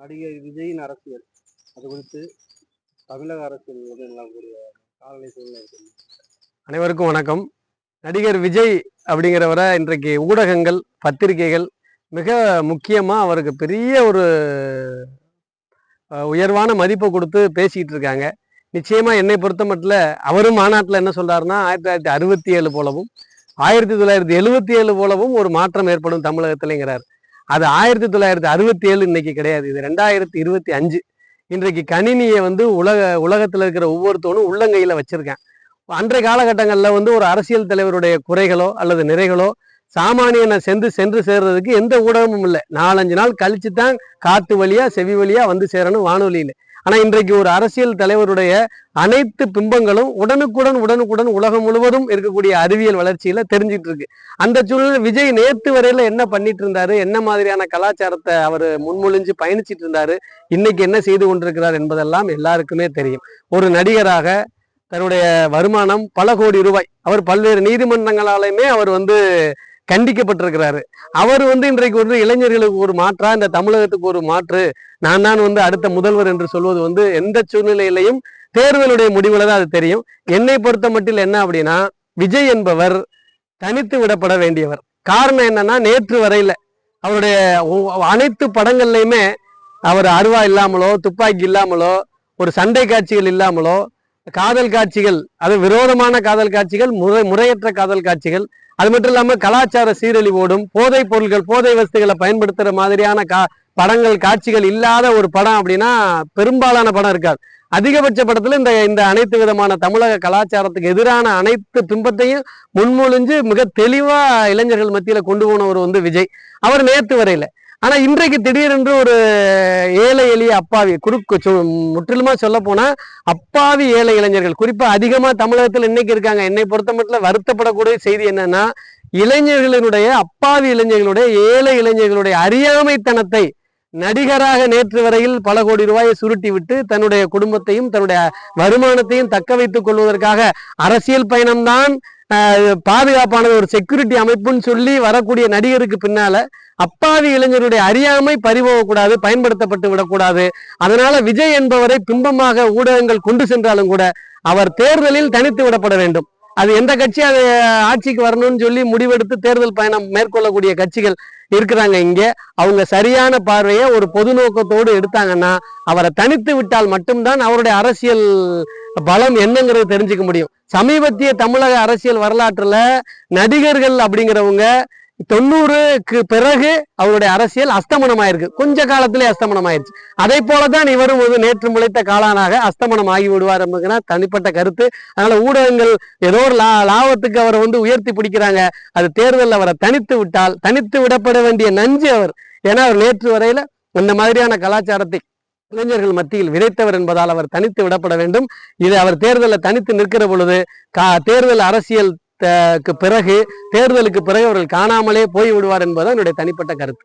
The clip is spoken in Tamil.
நடிகர் விஜயின் அரசியல். அது குறித்து தமிழக அரசியல் வந்து நிலவக்கூடிய காலநிலை சூழ்நிலை இருக்கு. அனைவருக்கும் வணக்கம். நடிகர் விஜய் அப்படிங்கிறவரை இன்றைக்கு ஊடகங்கள் பத்திரிகைகள் மிக முக்கியமாக அவருக்கு பெரிய ஒரு உயர்வான மதிப்பை கொடுத்து பேசிக்கிட்டு இருக்காங்க. நிச்சயமாக என்னை பொறுத்த மட்டும் அவரும் மாநாட்டில் என்ன சொல்கிறாருன்னா ஆயிரத்தி தொள்ளாயிரத்தி அறுபத்தி ஏழு போலவும் ஆயிரத்தி தொள்ளாயிரத்தி எழுபத்தி ஏழு போலவும் ஒரு மாற்றம் ஏற்படும் தமிழகத்தில்ங்கிறார். அது ஆயிரத்தி தொள்ளாயிரத்தி அறுபத்தி ஏழு இன்னைக்கு கிடையாது. இது ரெண்டாயிரத்தி இருபத்தி அஞ்சு. இன்றைக்கு கணினியை வந்து உலக உலகத்தில் இருக்கிற ஒவ்வொருத்தவனும் உள்ளங்கையில் வச்சிருக்கேன். அன்றைய காலகட்டங்களில் வந்து ஒரு அரசியல் தலைவருடைய குறைகளோ அல்லது நிறைகளோ சாமானியனை சென்று சென்று சேர்றதுக்கு எந்த ஊடகமும் இல்லை. நாலஞ்சு நாள் கழிச்சு தான் காத்து வழியா செவி வழியா வந்து சேரணும் வானொலியில். ஆனால் இன்றைக்கு ஒரு அரசியல் தலைவருடைய அனைத்து பிம்பங்களும் உடனுக்குடன் உடனுக்குடன் உலகம் முழுவதும் இருக்கக்கூடிய அறிவியல் வளர்ச்சியில தெரிஞ்சிட்டு இருக்கு அந்த சூழ்நிலை விஜய் நேற்று வரையில என்ன பண்ணிட்டு இருந்தாரு என்ன மாதிரியான கலாச்சாரத்தை அவர் முன்மொழிஞ்சு பயணிச்சிட்டு இருந்தாரு இன்னைக்கு என்ன செய்து கொண்டிருக்கிறார் என்பதெல்லாம் எல்லாருக்குமே தெரியும். ஒரு நடிகராக தன்னுடைய வருமானம் பல கோடி ரூபாய். அவர் பல்வேறு நீதிமன்றங்களாலையுமே அவர் வந்து கண்டிக்கப்பட்டிருக்கிறாரு. அவர் வந்து இன்றைக்கு வந்து இளைஞர்களுக்கு ஒரு மாற்றா இந்த தமிழகத்துக்கு ஒரு மாற்று நான் தான் வந்து அடுத்த முதல்வர் என்று சொல்வது வந்து எந்த சூழ்நிலையிலையும் தேர்தலுடைய முடிவுல தான் அது தெரியும். என்னை பொறுத்த மட்டில் என்ன அப்படின்னா விஜய் என்பவர் தனித்து விடப்பட வேண்டியவர். காரணம் என்னன்னா நேற்று வரையில அவருடைய அனைத்து படங்கள்லையுமே அவர் அருவா இல்லாமலோ துப்பாக்கி இல்லாமலோ ஒரு சண்டை காட்சிகள் இல்லாமலோ காதல் காட்சிகள் அது விரோதமான காதல் காட்சிகள் முறை முறையற்ற காதல் காட்சிகள். அது மட்டும் இல்லாமல் கலாச்சார சீரழிவோடும் போதைப் பொருட்கள் போதை வஸ்துகளை பயன்படுத்துகிற மாதிரியான கா படங்கள் காட்சிகள் இல்லாத ஒரு படம் அப்படின்னா பெரும்பாலான படம் இருக்காது. அதிகபட்ச படத்துல இந்த இந்த அனைத்து விதமான தமிழக கலாச்சாரத்துக்கு எதிரான அனைத்து பிம்பத்தையும் முன்மொழிஞ்சு மிக தெளிவா இளைஞர்கள் மத்தியில கொண்டு போனவர் வந்து விஜய். அவர் நேற்று வரையில. ஆனா இன்றைக்கு திடீரென்று ஒரு ஏழை எளிய அப்பாவி குறுக்கு சு- முற்றிலுமா சொல்ல போனா அப்பாவி ஏழை இளைஞர்கள் குறிப்பா அதிகமா தமிழகத்தில் இன்னைக்கு இருக்காங்க. என்னை பொறுத்த மட்டும் வருத்தப்படக்கூடிய செய்தி என்னன்னா இளைஞர்களினுடைய அப்பாவி இளைஞர்களுடைய ஏழை இளைஞர்களுடைய அறியாமைத்தனத்தை நடிகராக நேற்று வரையில் பல கோடி ரூபாயை சுருட்டி விட்டு தன்னுடைய குடும்பத்தையும் தன்னுடைய வருமானத்தையும் தக்க வைத்துக் கொள்வதற்காக அரசியல் பயணம்தான் பாதுகாப்பான பாதுகாப்பானது ஒரு செக்யூரிட்டி அமைப்புன்னு சொல்லி வரக்கூடிய நடிகருக்கு பின்னால அப்பாவி இளைஞருடைய அறியாமை பறிபோகக்கூடாது பயன்படுத்தப்பட்டு விடக்கூடாது. அதனால விஜய் என்பவரை பிம்பமாக ஊடகங்கள் கொண்டு சென்றாலும் கூட அவர் தேர்தலில் தனித்து விடப்பட வேண்டும். அது எந்த கட்சி அது ஆட்சிக்கு வரணும்னு சொல்லி முடிவெடுத்து தேர்தல் பயணம் மேற்கொள்ளக்கூடிய கட்சிகள் இருக்கிறாங்க இங்க. அவங்க சரியான பார்வையை ஒரு பொது நோக்கத்தோடு எடுத்தாங்கன்னா அவரை தனித்து விட்டால் மட்டும்தான் அவருடைய அரசியல் பலம் என்னங்கிறது தெரிஞ்சுக்க முடியும். சமீபத்திய தமிழக அரசியல் வரலாற்றுல நடிகர்கள் அப்படிங்கிறவங்க தொண்ணூறுக்கு பிறகு அவருடைய அரசியல் அஸ்தமனம் ஆயிருக்கு கொஞ்ச காலத்திலே அஸ்தமனமாயிருச்சு. அதே போலதான் இவரும் ஒரு நேற்று முளைத்த காலானாக அஸ்தமனம் ஆகி விடுவார் என்பதுனா தனிப்பட்ட கருத்து. அதனால ஊடகங்கள் ஏதோ ஒரு லா லாபத்துக்கு அவரை வந்து உயர்த்தி பிடிக்கிறாங்க. அது தேர்தலில் அவரை தனித்து விட்டால் தனித்து விடப்பட வேண்டிய நஞ்சு அவர். ஏன்னா அவர் நேற்று வரையில இந்த மாதிரியான கலாச்சாரத்தை இளைஞர்கள் மத்தியில் விதைத்தவர் என்பதால் அவர் தனித்து விடப்பட வேண்டும். இது அவர் தேர்தலில் தனித்து நிற்கிற பொழுது கா தேர்தல் அரசியல் பிறகு தேர்தலுக்கு பிறகு அவர்கள் காணாமலே போய் விடுவார் என்பது என்னுடைய தனிப்பட்ட கருத்து.